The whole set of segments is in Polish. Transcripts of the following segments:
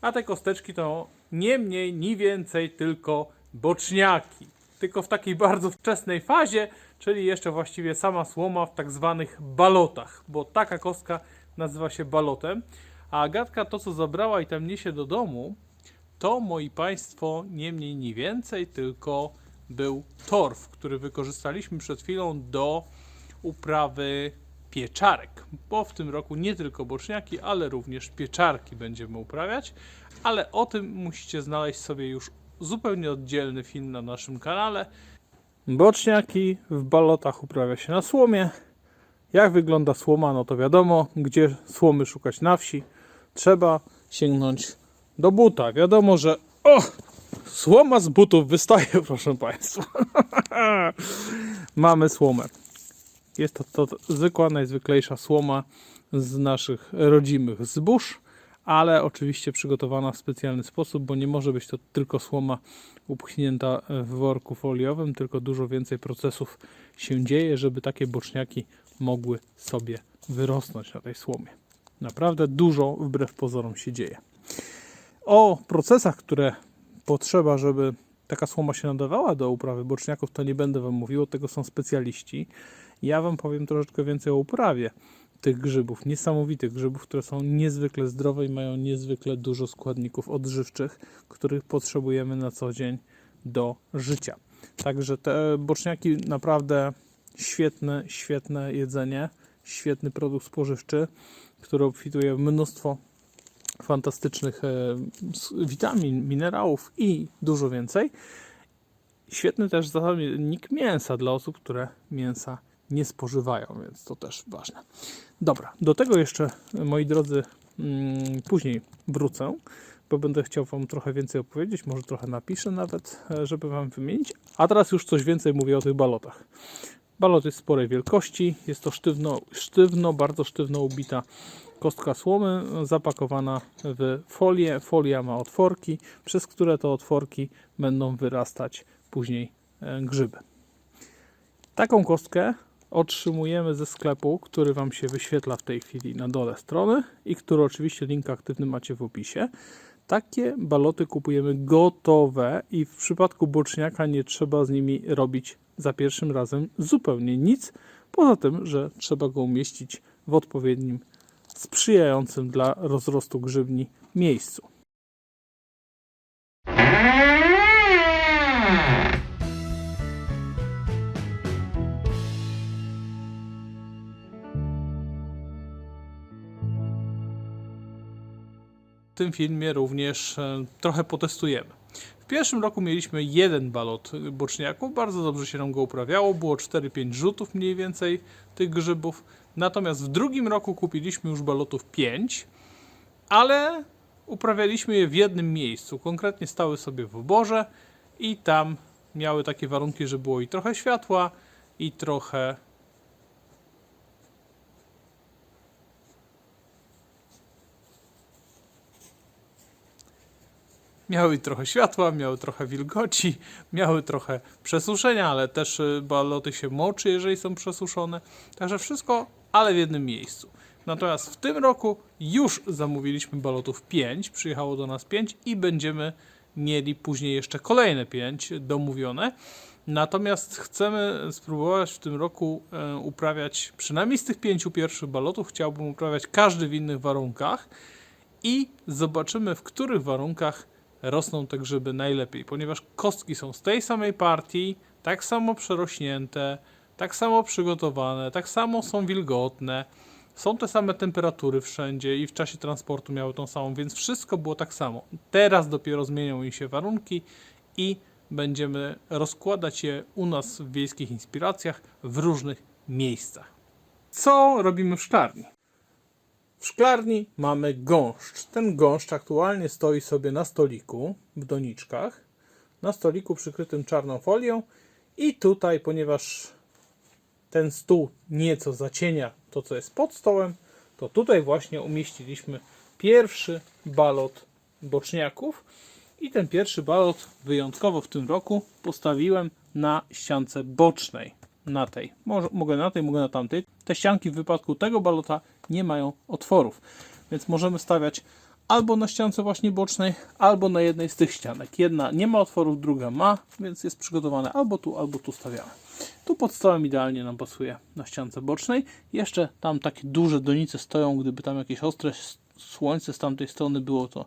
A te kosteczki to nie mniej, ni więcej, tylko boczniaki. Tylko w takiej bardzo wczesnej fazie, czyli jeszcze właściwie sama słoma w tak zwanych balotach, bo taka kostka nazywa się balotem. A Agatka to, co zabrała i tam niesie do domu, to, moi Państwo, nie mniej, ni więcej, tylko był torf, który wykorzystaliśmy przed chwilą do uprawy pieczarek, bo w tym roku nie tylko boczniaki, ale również pieczarki będziemy uprawiać, ale o tym musicie znaleźć sobie już zupełnie oddzielny film na naszym kanale. Boczniaki w balotach uprawia się na słomie. Jak wygląda słoma, no to wiadomo, gdzie słomy szukać na wsi. Trzeba sięgnąć do buta. Wiadomo, że o, słoma z butów wystaje, proszę Państwa. Mamy słomę. Jest to, to zwykła, najzwyklejsza słoma z naszych rodzimych zbóż, ale oczywiście przygotowana w specjalny sposób, bo nie może być to tylko słoma upchnięta w worku foliowym, tylko dużo więcej procesów się dzieje, żeby takie boczniaki mogły sobie wyrosnąć na tej słomie. Naprawdę dużo wbrew pozorom się dzieje. O procesach, które potrzeba, żeby taka słoma się nadawała do uprawy boczniaków, to nie będę Wam mówił, tego są specjaliści. Ja Wam powiem troszeczkę więcej o uprawie tych grzybów, niesamowitych grzybów, które są niezwykle zdrowe i mają niezwykle dużo składników odżywczych, których potrzebujemy na co dzień do życia. Także te boczniaki naprawdę świetne, świetne jedzenie, świetny produkt spożywczy, który obfituje w mnóstwo fantastycznych e, witamin, minerałów i dużo więcej. Świetny też zamiennik mięsa dla osób, które mięsa nie spożywają, więc to też ważne. Dobra, do tego jeszcze, moi drodzy, mm, później wrócę, bo będę chciał Wam trochę więcej opowiedzieć, może trochę napiszę nawet, e, żeby Wam wymienić. A teraz już coś więcej mówię o tych balotach. Balot jest sporej wielkości, jest to sztywno, sztywno bardzo sztywno ubita kostka słomy, zapakowana w folię. Folia ma otworki, przez które to otworki będą wyrastać później e, grzyby. Taką kostkę otrzymujemy ze sklepu, który Wam się wyświetla w tej chwili na dole strony i który oczywiście link aktywny macie w opisie. Takie baloty kupujemy gotowe i w przypadku boczniaka nie trzeba z nimi robić za pierwszym razem zupełnie nic, poza tym, że trzeba go umieścić w odpowiednim, sprzyjającym dla rozrostu grzybni miejscu. Tym filmie również e, trochę potestujemy. W pierwszym roku mieliśmy jeden balot boczniaków, bardzo dobrze się nam go uprawiało, było 4-5 rzutów mniej więcej tych grzybów. Natomiast w drugim roku kupiliśmy już balotów 5, ale uprawialiśmy je w jednym miejscu. Konkretnie stały sobie w oborze i tam miały takie warunki, że było i trochę światła, i trochę Miały trochę światła, miały trochę wilgoci, miały trochę przesuszenia, ale też y, baloty się moczy, jeżeli są przesuszone. Także wszystko, ale w jednym miejscu. Natomiast w tym roku już zamówiliśmy balotów 5, przyjechało do nas 5 i będziemy mieli później jeszcze kolejne 5 domówione. Natomiast chcemy spróbować w tym roku e, uprawiać przynajmniej z tych pięciu pierwszych balotów. Chciałbym uprawiać każdy w innych warunkach i zobaczymy, w których warunkach rosną te grzyby najlepiej, ponieważ kostki są z tej samej partii, tak samo przerośnięte, tak samo przygotowane, tak samo są wilgotne, są te same temperatury wszędzie i w czasie transportu miały tą samą, więc wszystko było tak samo. Teraz dopiero zmienią im się warunki i będziemy rozkładać je u nas w wiejskich inspiracjach w różnych miejscach. Co robimy w szklarni? W szklarni mamy gąszcz. Ten gąszcz aktualnie stoi sobie na stoliku w doniczkach, na stoliku przykrytym czarną folią i tutaj, ponieważ ten stół nieco zacienia to, co jest pod stołem, to tutaj właśnie umieściliśmy pierwszy balot boczniaków i ten pierwszy balot wyjątkowo w tym roku postawiłem na ściance bocznej. Na tej. Mogę na tej, mogę na tamtej. Te ścianki w wypadku tego balota nie mają otworów, więc możemy stawiać albo na ściance właśnie bocznej, albo na jednej z tych ścianek. Jedna nie ma otworów, druga ma, więc jest przygotowane albo tu, albo tu stawiamy. Tu pod stołem idealnie nam pasuje na ściance bocznej. Jeszcze tam takie duże donice stoją, gdyby tam jakieś ostre słońce z tamtej strony było, to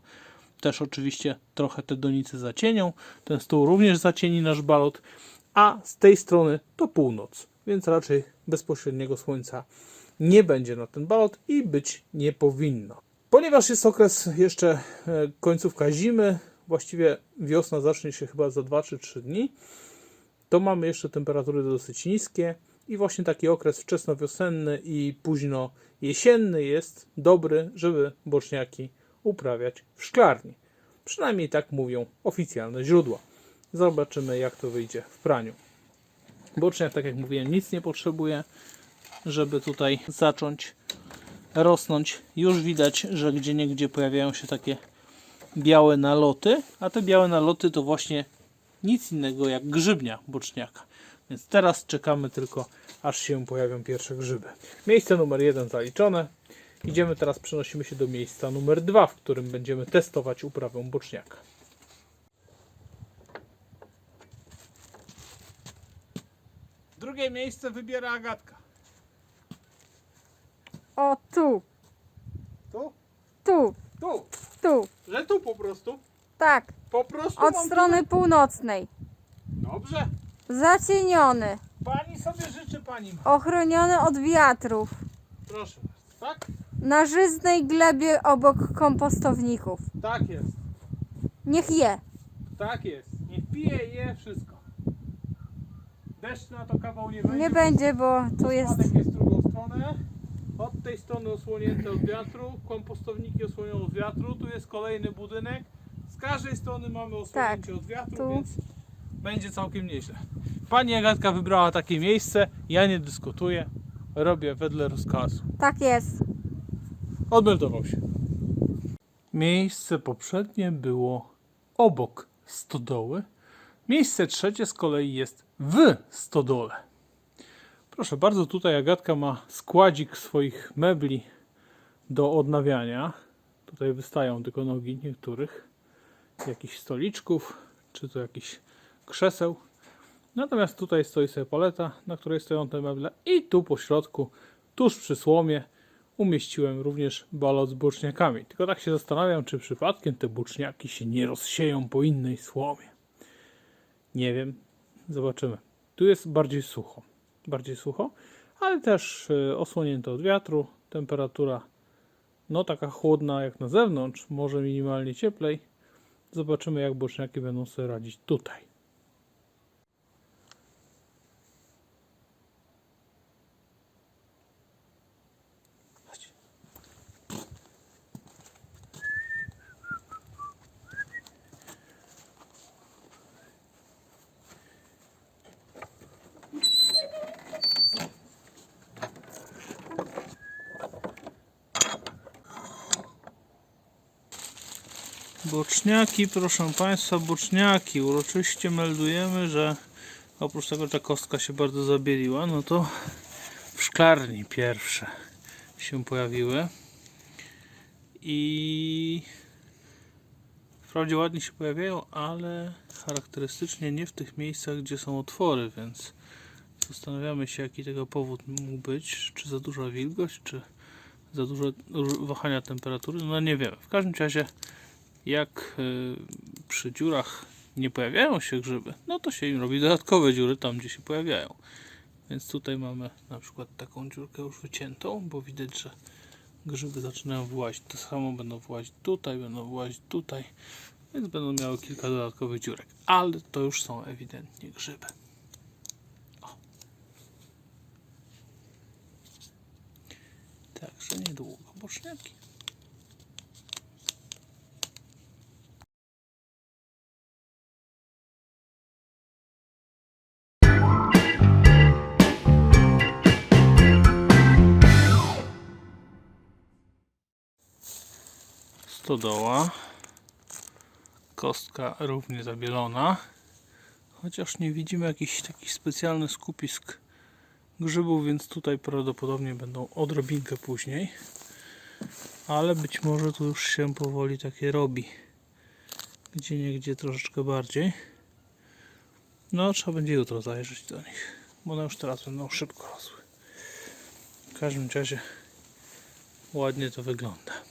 też oczywiście trochę te donice zacienią. Ten stół również zacieni nasz balot, a z tej strony to północ, więc raczej bezpośredniego słońca nie będzie na ten balot i być nie powinno. Ponieważ jest okres jeszcze e, końcówka zimy, właściwie wiosna zacznie się chyba za 2 czy 3 dni, to mamy jeszcze temperatury dosyć niskie i właśnie taki okres wczesnowiosenny i późno jesienny jest dobry, żeby boczniaki uprawiać w szklarni. Przynajmniej tak mówią oficjalne źródła. Zobaczymy jak to wyjdzie w praniu. Boczniak, tak jak mówiłem, nic nie potrzebuje, żeby tutaj zacząć rosnąć. Już widać, że gdzie niegdzie pojawiają się takie białe naloty, a te białe naloty to właśnie nic innego jak grzybnia boczniaka. Więc teraz czekamy tylko, aż się pojawią pierwsze grzyby. Miejsce numer jeden zaliczone. Idziemy teraz, przenosimy się do miejsca numer dwa, w którym będziemy testować uprawę boczniaka. Drugie miejsce wybiera Agatka. O, tu, Tu? tu, Tu. tu. Że tu po prostu. Tak, Po prostu od mam strony północnej. Dobrze. Zacieniony, Pani sobie życzy, pani ma. ochroniony od wiatrów. Proszę bardzo. Tak? Na żyznej glebie obok kompostowników. Tak jest. Niech je. Tak jest. Niech pije i je wszystko. Deszcz na to kawał nie będzie. Nie będzie, bo tu jest. Spadek jest w drugą stronę. Od tej strony osłonięte od wiatru, kompostowniki osłonione od wiatru, tu jest kolejny budynek. Z każdej strony mamy osłonięcie od wiatru, tu. więc będzie całkiem nieźle. Pani Agatka wybrała takie miejsce, ja nie dyskutuję, robię wedle rozkazu. Tak jest. Odmeldował się. Miejsce poprzednie było obok stodoły. Miejsce trzecie z kolei jest w stodole. Proszę bardzo, tutaj Agatka ma składzik swoich mebli do odnawiania. Tutaj wystają tylko nogi niektórych. Jakichś stoliczków, czy to jakichś krzeseł. Natomiast tutaj stoi sobie paleta, na której stoją te meble. I tu po środku, tuż przy słomie, umieściłem również balot z boczniakami. Tylko tak się zastanawiam, czy przypadkiem te boczniaki się nie rozsieją po innej słomie. Nie wiem, zobaczymy. Tu jest bardziej sucho, bardziej sucho, ale też y, osłonięte od wiatru. Temperatura no taka chłodna jak na zewnątrz, może minimalnie cieplej. Zobaczymy jak boczniaki będą sobie radzić tutaj. Boczniaki, proszę Państwa, boczniaki. Uroczyście meldujemy, że oprócz tego, że kostka się bardzo zabieliła, no to w szklarni pierwsze się pojawiły. I wprawdzie ładnie się pojawiają, ale charakterystycznie nie w tych miejscach, gdzie są otwory, więc zastanawiamy się, jaki tego powód mógł być. Czy za duża wilgoć, czy za róż- wahania temperatury? No nie wiemy. W każdym razie jak y, przy dziurach nie pojawiają się grzyby, no to się im robi dodatkowe dziury tam, gdzie się pojawiają. Więc tutaj mamy na przykład taką dziurkę już wyciętą, bo widać, że grzyby zaczynają włazić. To samo będą włazić tutaj, będą włazić tutaj, więc będą miały kilka dodatkowych dziurek. Ale to już są ewidentnie grzyby. O. Także niedługo boczniaki. Stodoła. Kostka równie zabielona. Chociaż nie widzimy jakichś takich specjalnych skupisk grzybów, więc tutaj prawdopodobnie będą odrobinkę później. ale być może tu już się powoli takie robi. Gdzie niegdzie troszeczkę bardziej. No, trzeba będzie jutro zajrzeć do nich, bo one już teraz będą szybko rosły. W każdym razie ładnie to wygląda.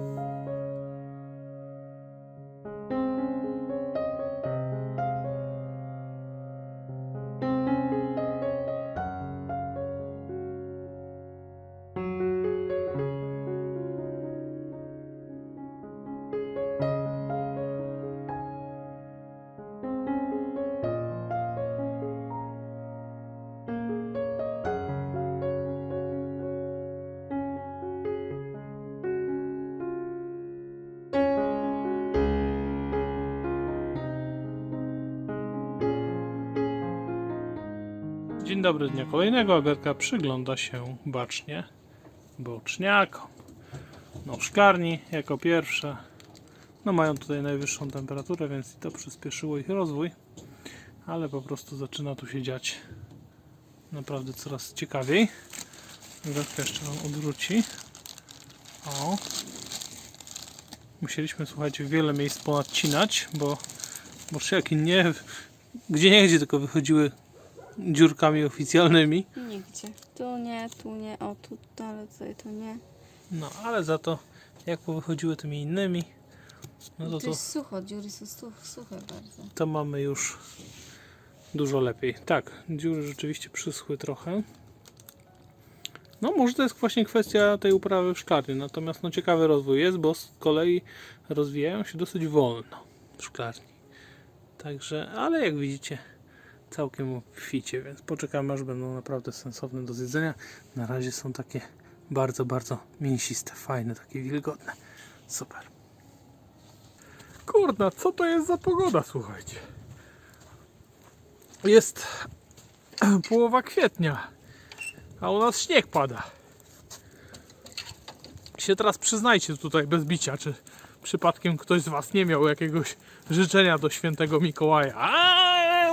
Dobry, dnia kolejnego. Agatka przygląda się bacznie boczniakom. No, szklarni jako pierwsze. No, mają tutaj najwyższą temperaturę, więc to przyspieszyło ich rozwój. Ale po prostu zaczyna tu się dziać naprawdę coraz ciekawiej. Agatka jeszcze nam odwróci. O. Musieliśmy, słuchajcie, wiele miejsc ponadcinać, bo boczniaki nie, gdzie nie gdzie tylko wychodziły dziurkami oficjalnymi. Nigdzie. Tu nie, tu nie, o tu, ale tutaj to nie. No, ale za to jak powychodziły tymi innymi, no to, tu to, jest sucho, dziury są such, suche bardzo. to mamy już dużo lepiej. Tak, dziury rzeczywiście przyschły trochę. No, może to jest właśnie kwestia tej uprawy w szklarni. Natomiast no, ciekawy rozwój jest, bo z kolei rozwijają się dosyć wolno w szklarni. Także, ale jak widzicie, całkiem obficie, więc poczekamy, aż będą naprawdę sensowne do zjedzenia. Na razie są takie bardzo, bardzo mięsiste, fajne, takie wilgotne. Super. Kurna, co to jest za pogoda, słuchajcie? Jest połowa kwietnia, a u nas śnieg pada. Się teraz przyznajcie tutaj bez bicia, czy przypadkiem ktoś z Was nie miał jakiegoś życzenia do świętego Mikołaja. A,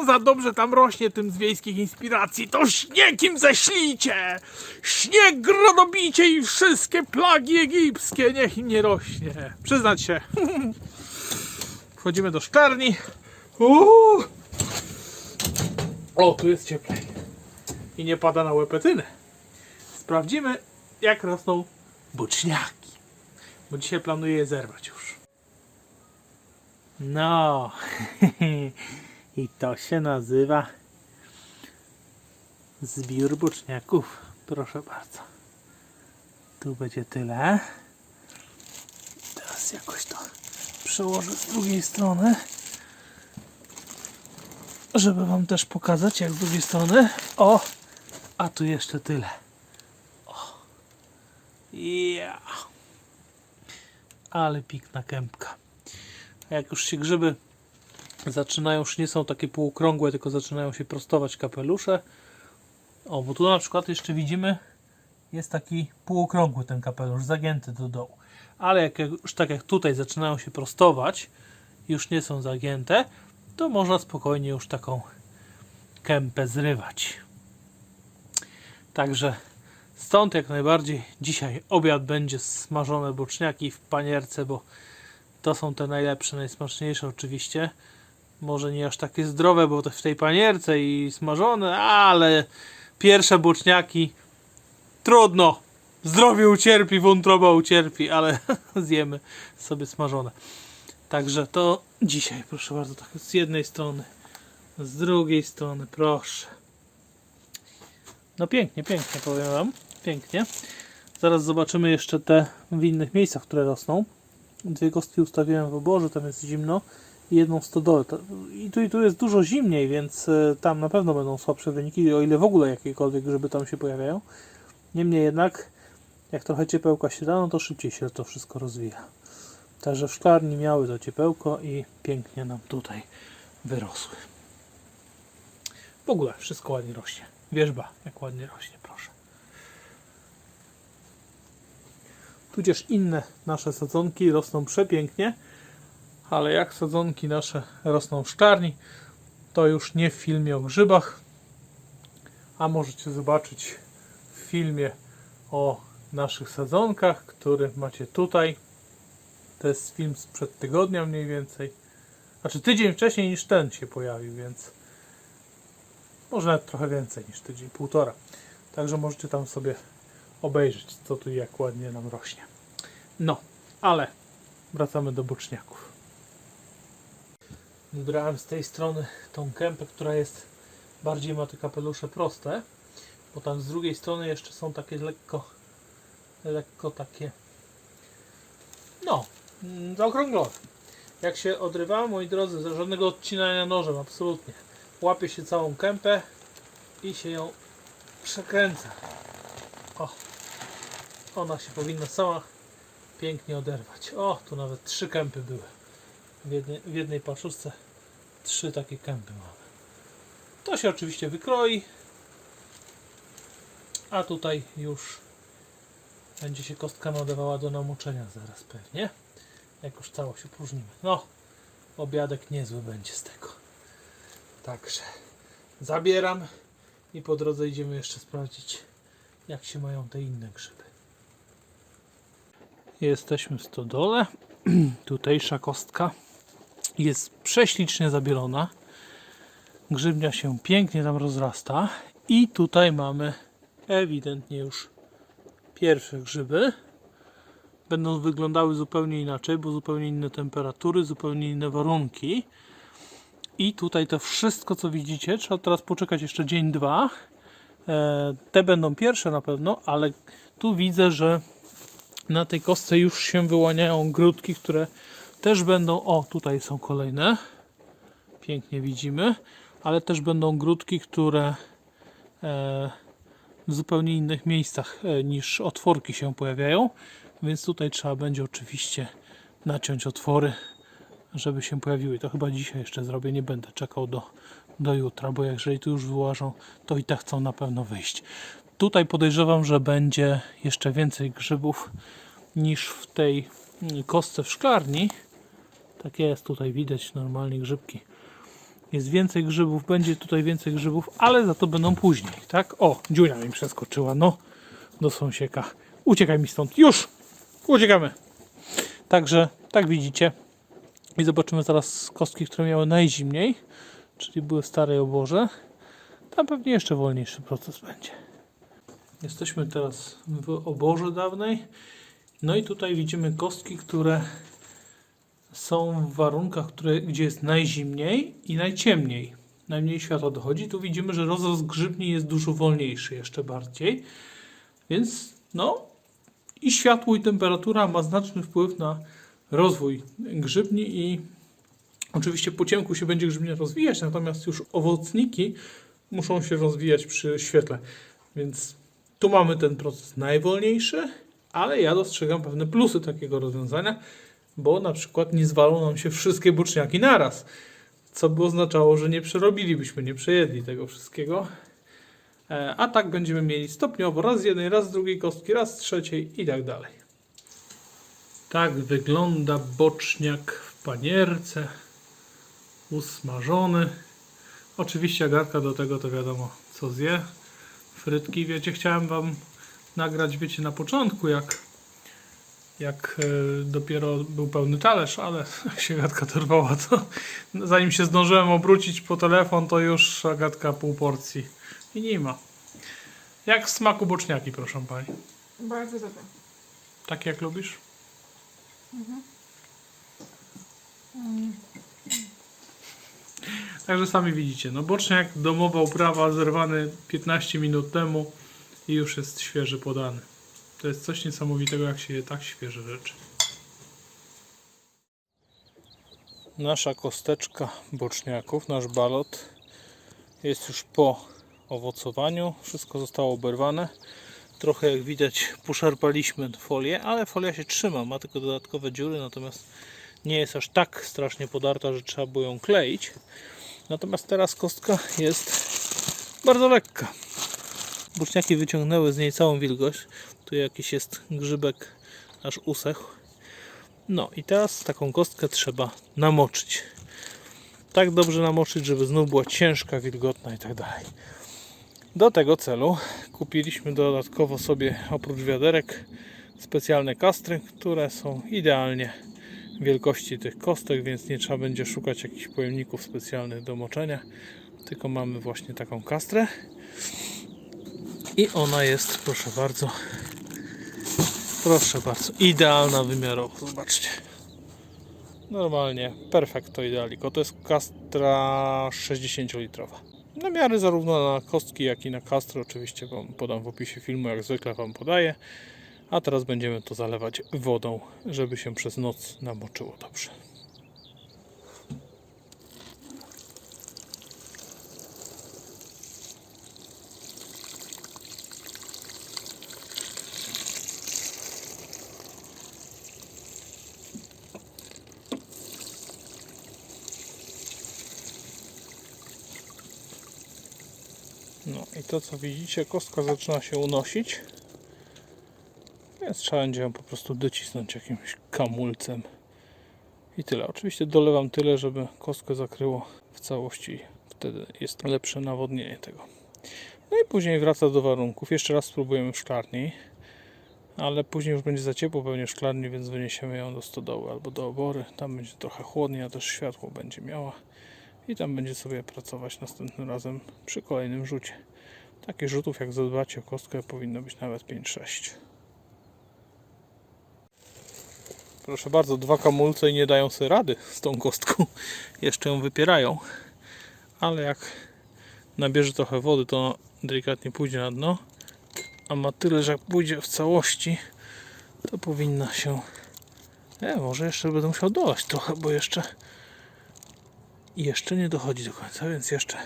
za dobrze tam rośnie tym z wiejskich inspiracji, to śnieg im ześlijcie! Śnieg grodobicie i wszystkie plagi egipskie, niech im nie rośnie. Przyznać się. Wchodzimy do szklarni. Uuu. O, tu jest cieplej. I nie pada na łepetynę. Sprawdzimy, jak rosną boczniaki. Bo dzisiaj planuję je zerwać już. No. I to się nazywa zbiór boczniaków. Proszę bardzo. Tu będzie tyle. Teraz jakoś to przełożę z drugiej strony. Żeby wam też pokazać jak z drugiej strony. O! A tu jeszcze tyle. O! Ja! Ale pikna kępka. Jak już się grzyby zaczynają, już nie są takie półokrągłe, tylko zaczynają się prostować kapelusze. O, bo tu na przykład jeszcze widzimy, jest taki półokrągły ten kapelusz, zagięty do dołu. Ale jak już tak jak tutaj zaczynają się prostować, już nie są zagięte, to można spokojnie już taką kępę zrywać. Także stąd jak najbardziej dzisiaj obiad będzie smażone boczniaki w panierce, bo to są te najlepsze, najsmaczniejsze oczywiście. Może nie aż takie zdrowe, bo to w tej panierce i smażone, ale pierwsze boczniaki trudno. Zdrowie ucierpi, wątroba ucierpi, ale zjemy sobie smażone. Także to dzisiaj, proszę bardzo, tak z jednej strony, z drugiej strony, proszę. No pięknie, pięknie powiem Wam, pięknie. Zaraz zobaczymy jeszcze te w innych miejscach, które rosną. Dwie kostki ustawiłem w oborze, tam jest zimno jedną. To- I tu i tu jest dużo zimniej, więc e, tam na pewno będą słabsze wyniki, o ile w ogóle jakiekolwiek grzyby tam się pojawiają. Niemniej jednak, jak trochę ciepełka się da, no to szybciej się to wszystko rozwija. Także w szklarni miały to ciepełko i pięknie nam tutaj wyrosły. W ogóle wszystko ładnie rośnie. Wierzba, jak ładnie rośnie, proszę. Tudzież inne nasze sadzonki rosną przepięknie, ale jak sadzonki nasze rosną w szklarni, to już nie w filmie o grzybach, a możecie zobaczyć w filmie o naszych sadzonkach, który macie tutaj. To jest film sprzed tygodnia mniej więcej. Znaczy tydzień wcześniej niż ten się pojawił, więc może nawet trochę więcej niż tydzień, półtora. Także możecie tam sobie obejrzeć, co tu jak ładnie nam rośnie. No, ale wracamy do boczniaków. Wybrałem z tej strony tą kępę, która jest bardziej ma te kapelusze proste, bo tam z drugiej strony jeszcze są takie lekko, lekko takie, no, mm, zaokrąglone. Jak się odrywałem, moi drodzy, za żadnego odcinania nożem, absolutnie. Łapie się całą kępę i się ją przekręca. O, ona się powinna sama pięknie oderwać. O, tu nawet trzy kępy były. W jednej, w jednej trzy takie kępy mamy. To się oczywiście wykroi. A tutaj już będzie się kostka nadawała do namoczenia zaraz pewnie. Jak już całość opróżnimy. No, obiadek niezły będzie z tego. Także zabieram i po drodze idziemy jeszcze sprawdzić jak się mają te inne grzyby. Jesteśmy w stodole. Tutejsza kostka jest prześlicznie zabielona. Grzybnia się pięknie tam rozrasta. I tutaj mamy ewidentnie już pierwsze grzyby. Będą wyglądały zupełnie inaczej, bo zupełnie inne temperatury, zupełnie inne warunki. I tutaj to wszystko, co widzicie, trzeba teraz poczekać jeszcze dzień, dwa. E, Te będą pierwsze na pewno, ale tu widzę, że na tej kostce już się wyłaniają grudki, które też będą. O, tutaj są kolejne. Pięknie widzimy, ale też będą grudki, które e, w zupełnie innych miejscach e, niż otworki się pojawiają. Więc tutaj trzeba będzie oczywiście naciąć otwory, żeby się pojawiły. To chyba dzisiaj jeszcze zrobię. Nie będę czekał do, do jutra, bo jeżeli tu już wyłażą, to i tak chcą na pewno wyjść. Tutaj podejrzewam, że będzie jeszcze więcej grzybów niż w tej kostce w szklarni. Tak jest, tutaj widać normalnie grzybki. Jest więcej grzybów, będzie tutaj więcej grzybów, ale za to będą później, tak? O, dziunia mi przeskoczyła, no, do sąsieka. Uciekaj mi stąd, już! Uciekamy! Także, tak widzicie. I zobaczymy zaraz kostki, które miały najzimniej, czyli były w starej oborze. Tam pewnie jeszcze wolniejszy proces będzie. Jesteśmy teraz w oborze dawnej. No i tutaj widzimy kostki, które są w warunkach, które, gdzie jest najzimniej i najciemniej. Najmniej światła dochodzi. Tu widzimy, że rozrost grzybni jest dużo wolniejszy jeszcze bardziej. Więc no i światło i temperatura ma znaczny wpływ na rozwój grzybni i oczywiście po ciemku się będzie grzybnia rozwijać, natomiast już owocniki muszą się rozwijać przy świetle. Więc tu mamy ten proces najwolniejszy, ale ja dostrzegam pewne plusy takiego rozwiązania, bo na przykład nie zwalą nam się wszystkie boczniaki naraz, co by oznaczało, że nie przerobilibyśmy, nie przejedli tego wszystkiego. E, A tak będziemy mieli stopniowo raz z jednej, raz z drugiej kostki, raz z trzeciej i tak dalej. Tak wygląda boczniak w panierce, usmażony. Oczywiście Agatka do tego to wiadomo co zje. Frytki, wiecie, chciałem wam nagrać, wiecie, na początku jak jak e, dopiero był pełny talerz, ale jak się Agatka dorwała, to zanim się zdążyłem obrócić po telefon, to już Agatka pół porcji i nie ma. Jak w smaku boczniaki, proszę pani. Bardzo dobre. Tak jak lubisz? Także sami widzicie, no boczniak, domowa uprawa, zerwany 15 minut temu i już jest świeży podany. To jest coś niesamowitego, jak się je tak świeże rzeczy. Nasza kosteczka boczniaków, nasz balot jest już po owocowaniu. Wszystko zostało oberwane. Trochę jak widać poszarpaliśmy folię, ale folia się trzyma, ma tylko dodatkowe dziury, natomiast nie jest aż tak strasznie podarta, że trzeba było ją kleić. Natomiast teraz kostka jest bardzo lekka. Boczniaki wyciągnęły z niej całą wilgoć. Tu jakiś jest grzybek aż usechł. No i teraz taką kostkę trzeba namoczyć. Tak dobrze namoczyć, żeby znów była ciężka, wilgotna i tak dalej. Do tego celu kupiliśmy dodatkowo sobie oprócz wiaderek specjalne kastry, które są idealnie wielkości tych kostek, więc nie trzeba będzie szukać jakichś pojemników specjalnych do moczenia, tylko mamy właśnie taką kastrę. I ona jest, proszę bardzo, proszę bardzo, idealna wymiarowo. Zobaczcie. Normalnie, perfecto idealiko. To jest kastra 60-litrowa. Namiary zarówno na kostki, jak i na kastry oczywiście Wam podam w opisie filmu, jak zwykle Wam podaję. A teraz będziemy to zalewać wodą, żeby się przez noc namoczyło dobrze. I to co widzicie, kostka zaczyna się unosić. Więc trzeba będzie ją po prostu docisnąć jakimś kamulcem. I tyle. Oczywiście dolewam tyle, żeby kostkę zakryło w całości. Wtedy jest lepsze nawodnienie tego. No i później wraca do warunków. Jeszcze raz spróbujemy w szklarni. Ale później już będzie za ciepło pewnie w szklarni, więc wyniesiemy ją do stodoły albo do obory. Tam będzie trochę chłodniej, a też światło będzie miała. I tam będzie sobie pracować następnym razem przy kolejnym rzucie. Takich rzutów, jak zadbacie o kostkę, powinno być nawet 5-6. Proszę bardzo, dwa kamulce i nie dają sobie rady z tą kostką. Jeszcze ją wypierają. Ale jak nabierze trochę wody, to delikatnie pójdzie na dno. A ma tyle, że jak pójdzie w całości, to powinna się... E, może jeszcze będę musiał dolać trochę, bo jeszcze jeszcze nie dochodzi do końca, więc jeszcze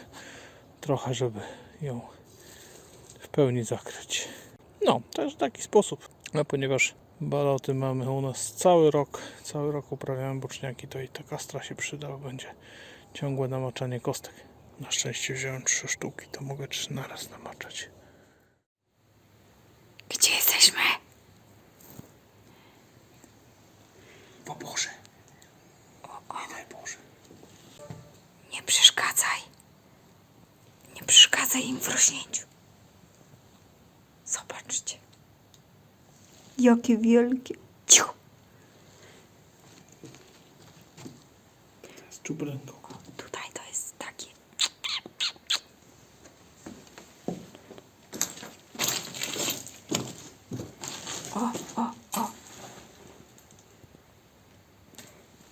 trochę, żeby ją pełni zakryć. No, także w taki sposób. A ponieważ baloty mamy u nas cały rok, cały rok uprawiamy boczniaki, to i ta kastra się przyda, bo będzie ciągłe namaczanie kostek. Na szczęście wziąłem trzy sztuki, to mogę trzy naraz namaczać. Gdzie jesteśmy? W oborze. Daj Boże. Nie przeszkadzaj. Nie przeszkadzaj im w rośnięciu. Zobaczcie. Jakie wielkie. Ciu. Z czubrynką. Tutaj to jest takie. O, o, o.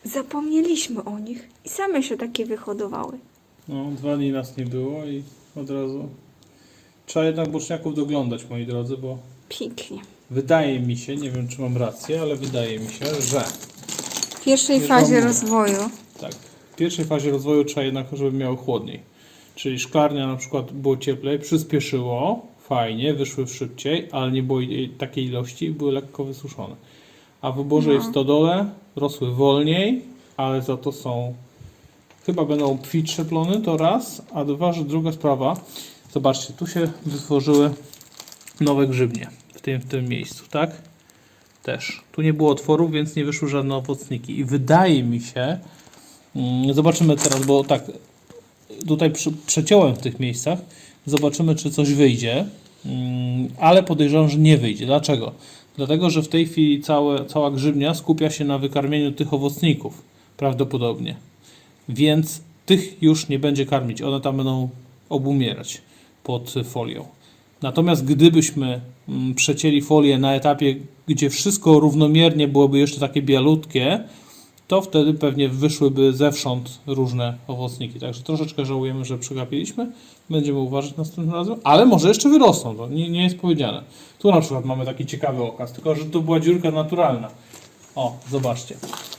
Zapomnieliśmy o nich i same się takie wyhodowały. No, dwa dni nas nie było i od razu trzeba jednak boczniaków doglądać, moi drodzy, bo Pięknie. Wydaje mi się, nie wiem czy mam rację, ale wydaje mi się, że W pierwszej fazie rozwoju. Tak, w pierwszej fazie rozwoju trzeba jednak, żeby miały chłodniej. Czyli szklarnia na przykład było cieplej, przyspieszyło, fajnie, wyszły szybciej, ale nie było takiej ilości i były lekko wysuszone. A w oborze i w stodole rosły wolniej, ale za to są chyba będą obfitsze plony, to raz, a dwa, że druga sprawa, zobaczcie, tu się wytworzyły nowe grzybnie w tym, w tym miejscu, tak? Też. Tu nie było otworów, więc nie wyszły żadne owocniki. I wydaje mi się, mm, zobaczymy teraz, bo tak, tutaj przeciąłem w tych miejscach, zobaczymy, czy coś wyjdzie, mm, ale podejrzewam, że nie wyjdzie. Dlaczego? Dlatego, że w tej chwili całe, cała grzybnia skupia się na wykarmieniu tych owocników, prawdopodobnie. Więc tych już nie będzie karmić. One tam będą obumierać pod folią. Natomiast gdybyśmy mm, przecięli folię na etapie, gdzie wszystko równomiernie byłoby jeszcze takie bialutkie, to wtedy pewnie wyszłyby zewsząd różne owocniki. Także troszeczkę żałujemy, że przegapiliśmy. Będziemy uważać następnym razem, ale może jeszcze wyrosną, to nie, nie jest powiedziane. Tu na przykład mamy taki ciekawy okaz, tylko że tu była dziurka naturalna. O, zobaczcie.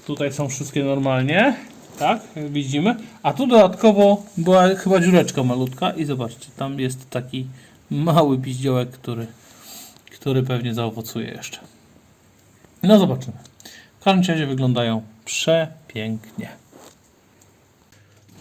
Tutaj są wszystkie normalnie, tak, jak widzimy. A tu dodatkowo była chyba dziureczka malutka i zobaczcie, tam jest taki mały piździołek, który, który pewnie zaowocuje jeszcze. No zobaczymy. W każdym razie wyglądają przepięknie.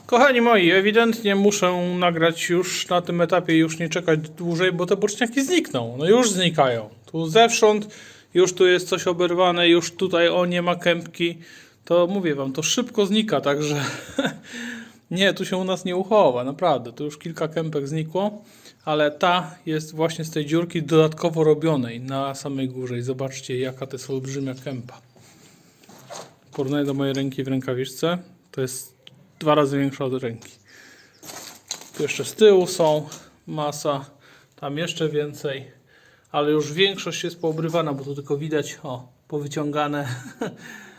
Kochani moi, ewidentnie muszę nagrać już na tym etapie, już nie czekać dłużej, bo te boczniaki znikną. No już znikają. Tu zewsząd, już tu jest coś oberwane, już tutaj o nie ma kępki. To mówię wam, to szybko znika, także Nie, tu się u nas nie uchowa, naprawdę. Tu już kilka kępek znikło, ale ta jest właśnie z tej dziurki dodatkowo robionej na samej górze. I zobaczcie, jaka to jest olbrzymia kępa. W porównaniu do mojej ręki w rękawiczce, to jest dwa razy większa od ręki. Tu jeszcze z tyłu są masa, tam jeszcze więcej, ale już większość jest poobrywana, bo tu tylko widać, o, powyciągane